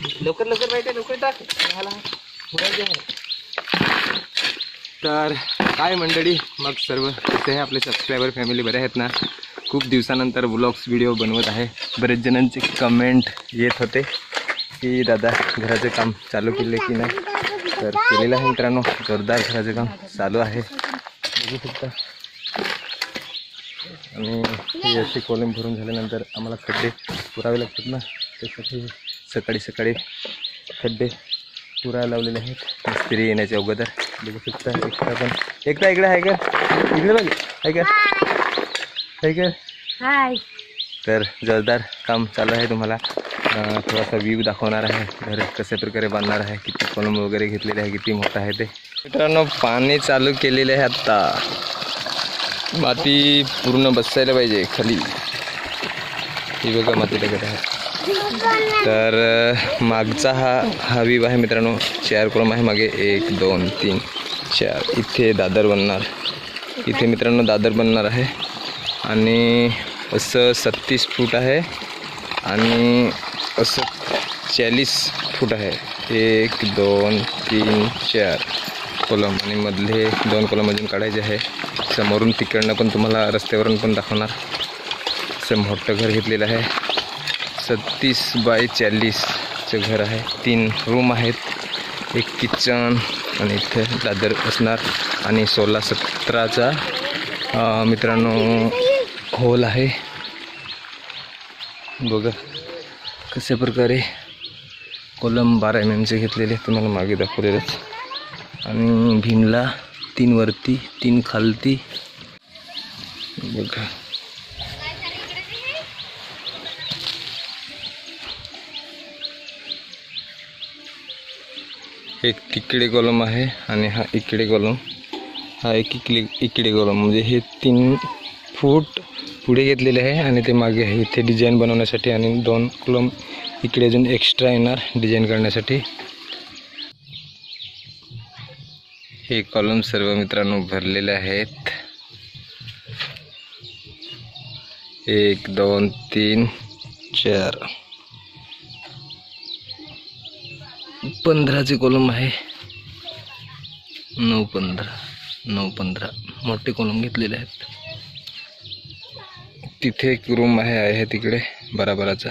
लवकर लवकर माहिती लवकर टाक. तर काय मंडळी? मग सर्व कसे आहे आपले सबस्क्रायबर फॅमिली बरे आहेत ना? खूप दिवसानंतर ब्लॉग्स व्हिडिओ बनवत आहे. बरेच जणांचे कमेंट येत होते की दादा घराचे काम चालू केले की नाही? तर केलेलं आहे मित्रांनो. जोरदार घराचे काम चालू आहे. बघू शकता. आणि अशी असे कॉलम भरून झाल्यानंतर आम्हाला खड्डे पुरावे लागतात ना? त्यासाठी सकाळी सकाळी खड्डे पुरायला लावलेले आहेत. मिस्त्री येण्याच्या अगोदर. बघू शकता एकटा पण. एकटा इकडे आहे का? इकडे बघ. आहे का? आहे का? हाय. तर जोरदार काम चालू आहे तुम्हाला. थोडासा व्ह्यू दाखवणार आहे. घर कशा प्रकारे बांधणार आहे किती कॉलम वगैरे घेतलेले आहे किती मोठं आहे ते. मित्रांनो पाणी चालू केलेले आहे आत्ता माती पूर्ण बसायला पाहिजे खाली. ही बघा माती टाकत आहे. तर मागचा हा हा व्ह्यू आहे मित्रांनो. चार कोलम आहे मागे एक दोन तीन चार. इथे दादर बनणार. इथे मित्रांनो दादर बनणार आहे. आणि असं सत्तीस फूट आहे. आणि असं चाळीस फूट आहे. एक दोन तीन चार. कोलम. आणि मधले दोन कॉलम अजून काढायचे आहे. समोरून तिकडनं पण तुम्हाला रस्त्यावरून पण दाखवणार. असं मोठं घर घेतलेलं आहे. सत्तीस बाय चाळीसचं घर आहे. तीन रूम आहेत. एक किचन आणि इथे दादर असणार. आणि सोळा सतराचा मित्रांनो हॉल आहे. बघा कशा प्रकारे कोलम बारा एम एमचे घेतलेले तुम्हाला मागे दाखवलेलंच. आणि भीमला तीन वरती तीन खालती. बघा. एक तिकडे कॉलम आहे आणि हा इकडे कॉलम हा एक इकडे इकडे कॉलम म्हणजे हे तीन फूट पुढे घेतलेले आहे आणि ते मागे आहे. इथे डिझाईन बनवण्यासाठी आणि दोन कॉलम इकडे अजून एक्स्ट्रा येणार डिझाईन करण्यासाठी. हे कॉलम सर्व मित्रांनो भरलेले आहेत. एक दोन तीन चार. पंधराचे कॉलम आहे. नऊ पंधरा नऊ पंधरा. मोठे कॉलम घेतलेले आहेत. तिथे एक रूम आहे आहे तिकडे बाराबाराचा.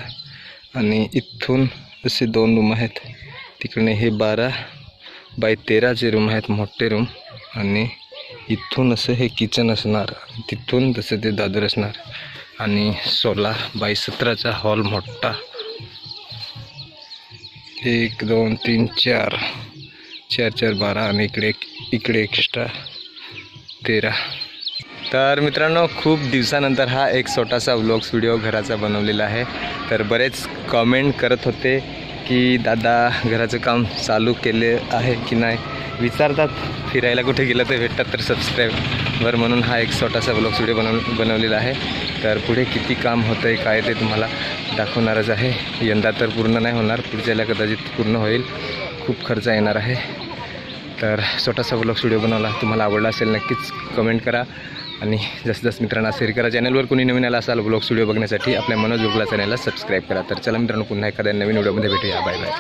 आणि इथून असे दोन रूम आहेत. तिकडे हे बारा बाय तेराचे रूम आहेत मोठे रूम आणि इथून असं हे किचन असणार. तिथून तसं ते दादर असणार. आणि सोळा बाय सतराचा हॉल मोठा. एक दोन तीन चार. चार चार बारा आणि इकडे इकडे एक्स्ट्रा तेरा. तर मित्रांनो खूप दिवसानंतर हा एक छोटासा व्लॉग्स व्हिडिओ घराचा बनवलेला आहे. तर बरेच कमेंट करत होते की दादा घराचं काम चालू केले आहे की नाही? विचारतात फिरायला कुठे गेलं तर भेटतात तर सबस्क्राईबर म्हणून हा एक छोटासा व्लॉग्स व्हिडिओ बनव बनवलेला आहे. तर पुढे किती काम होतं आहे काय ते तुम्हाला दाखवणारच आहे. यंदा तर पूर्ण नाही होणार. पुढच्याला कदाचित पूर्ण होईल. खूप खर्च येणार आहे. तर छोटासा ब्लॉग व्हिडिओ बनवला. तुम्हाला आवडला असेल नक्कीच कमेंट करा. आणि जास्तीत जास्त मित्रांना शेअर करा. चॅनलवर कोणी नवीन आला असाल ब्लॉग व्हिडिओ बघण्यासाठी आपल्या मनोज गुगला चॅनलला सबस्क्राईब करा. तर चला मित्रांनो पुन्हा एखाद्या नवीन व्हिडिओमध्ये भेटूया. Bye bye